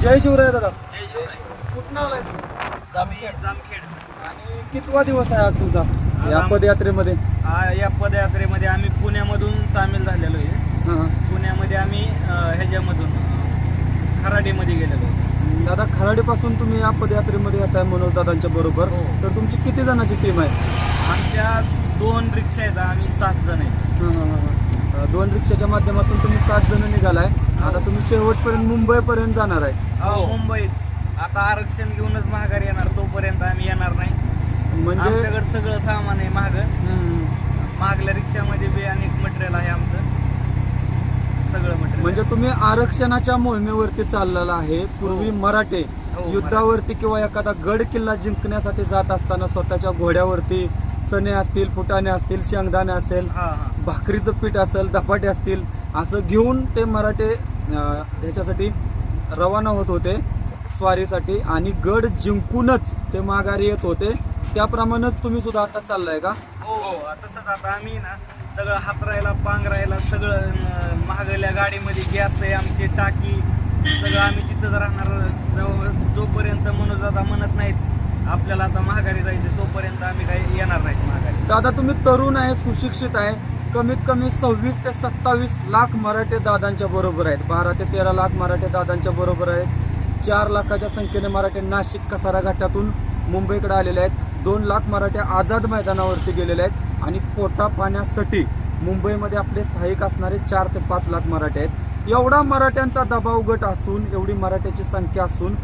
जय शिवराय दादा. जय शिवराय कुठं आलाय तुम्ही जामखेड. जामखेड. आणि कितवा दिवस आहे आज तुमचा? या आम- पदयात्रेमध्ये. आ- या पदयात्रेमध्ये आम्ही पुण्यामधून सामील झालेलो आहे. हां हां. पुण्यामध्ये आम्ही अ, ह्याच्यामधून अ, खराडीमध्ये गेलेलो होतो दादा खराडीपासून तुम्ही या पदयात्रेमध्ये येत आहे मनोज दादांच्या बरोबर. हो. तर तुमची किती जणांची टीम आहे? आमच्या दोन रिक्षा आहेत आम्ही सात जण आहेत. हां, हां, हां, हां. अं, दोन रिक्षाच्या माध्यमातून तुम्ही सात जण निघालाय. आता तुम्ही शेवटपर्यंत मुंबईपर्यंत जाणार आहे. अहो, मुंबईच. आता आरक्षण घेऊनच महागारी येणार तोपर्यंत आम्ही येणार नाही. म्हणजे? आमच्याकडे सगळं सामान आहे महाग हम्म. महागल्या रिक्षामध्ये बी अनेक मटेरियल आहे आमचं. सगळं मटेरियल म्हणजे तुम्ही आरक्षणाच्या मोहिमेवरती चाललेला आहे. पूर्वी हो. मराठे हो, युद्धावरती किंवा एखादा गड किल्ला जिंकण्यासाठी जात असताना स्वतःच्या घोड्यावरती चणे असतील फुटाणे असतील शेंगदाणे असेल भाकरीचं पीठ असेल धपाटे असतील असं घेऊन ते मराठे ह्याच्यासाठी रवाना होत होते स्वारीसाठी आणि गड जिंकूनच ते माघारी येत होते. त्याप्रमाणेच तुम्ही सुद्धा आता चाललाय का? हो हो. तसंच आता आम्ही ना सगळं हातरायला पांघरायला सगळं महागल्या गाडीमध्ये गॅस आहे आमची टाकी सगळं आम्ही तिथंच राहणार. जवळ जोपर्यंत मनोज दादा म्हणत नाहीत आपल्याला आता महागारी जायचं तोपर्यंत आम्ही काही येणार नाही महागारी दादा तुम्ही तरुण आहे सुशिक्षित आहे. कमीत कमी सव्वीस ते सत्तावीस लाख मराठे दादांच्या बरोबर आहेत. बारा ते तेरा लाख मराठे दादांच्या बरोबर आहेत. चार लाखाच्या संख्येने मराठे नाशिक कसारा घाटातून मुंबईकडे आलेले आहेत. दोन लाख मराठे आझाद मैदानावरती गेलेले आहेत. आणि पोटा पाण्यासाठी मुंबईमध्ये आपले स्थायिक असणारे चार ते पाच लाख मराठे आहेत. एवढा मराठ्यांचा दबाव गट असून एवढी मराठ्याची संख्या असून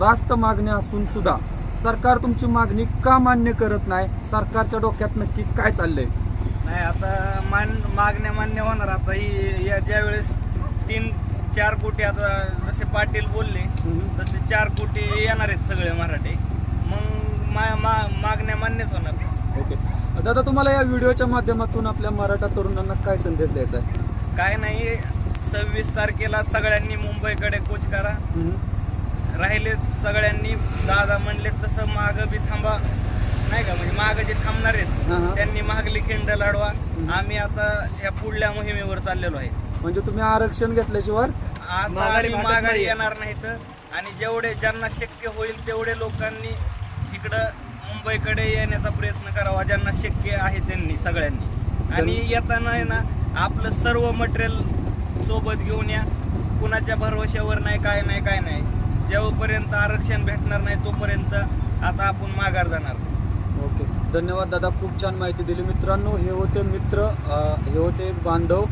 रास्त मागण्या असून सुद्धा सरकार तुमची मागणी का मान्य करत नाही? सरकारच्या डोक्यात नक्की काय चाललंय? नाही आता मान मागण्या मान्य होणार. आता ही या ज्या वेळेस तीन चार कोटी आता जसे पाटील बोलले तसे चार कोटी येणार आहेत सगळे मराठे. मग मा, मा, मागण्या मान्यच होणार ओके. दादा तुम्हाला या व्हिडिओच्या माध्यमातून आपल्या मराठा तरुणांना काय संदेश द्यायचा आहे? काय नाही सव्वीस तारखेला सगळ्यांनी मुंबईकडे कूच करा. राहिले सगळ्यांनी दादा म्हणले तसं माग बी थांबा. नाही का? म्हणजे माग जे थांबणार. आहेत त्यांनी मागली खिंड लढवा आम्ही आता या पुढल्या मोहिमेवर चाललेलो आहे. म्हणजे तुम्ही आरक्षण घेतल्याशिवाय आता माघारी माघारी. येणार नाहीत. आणि जेवढे ज्यांना शक्य होईल तेवढे लोकांनी इकडं मुंबईकडे येण्याचा प्रयत्न करावा. ज्यांना शक्य आहे त्यांनी सगळ्यांनी. आणि येताना आहे ना आपलं सर्व मटेरियल सोबत घेऊन या. कुणाच्या भरवशावर नाही काय नाही काय नाही. जेव्हापर्यंत आरक्षण भेटणार नाही तोपर्यंत आता आपण माघार जाणार. ओके. धन्यवाद दादा खूप छान माहिती दिली. मित्रांनो हे होते मित्र हे होते एक बांधव.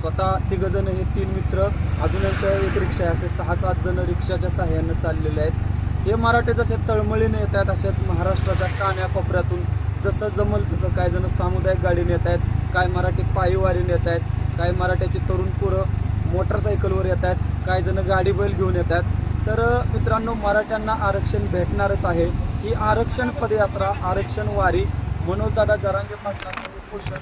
स्वतः तिघ जण हे तीन मित्र. अजून यांच्या एक रिक्षा असे सहा सात जण रिक्षाच्या सहाय्यानं चाललेले आहेत. हे मराठे जसे तळमळीने येत आहेत असेच महाराष्ट्राच्या कान्याकोपऱ्यातून जसं जमल तसं काय जण सामुदायिक गाडीने येत आहेत काय मराठी पायीवारीने येत आहेत काय मराठ्याची तरुण पोरं मोटरसायकलवर येत आहेत काय जण गाडी बैल घेऊन येत आहेत. तर मित्रांनो मराठ्यांना आरक्षण भेटणारच आहे ही आरक्षण पदयात्रा आरक्षण वारी मनोजदादा जरांगे पाटलांचं उपोषण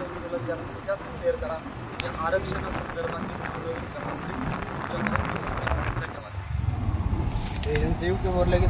मुंबईमध्ये जास्तीत जास्त शेअर करा या आरक्षणासंदर्भातील व्हिडिओ करा धन्यवाद यांचं लगेच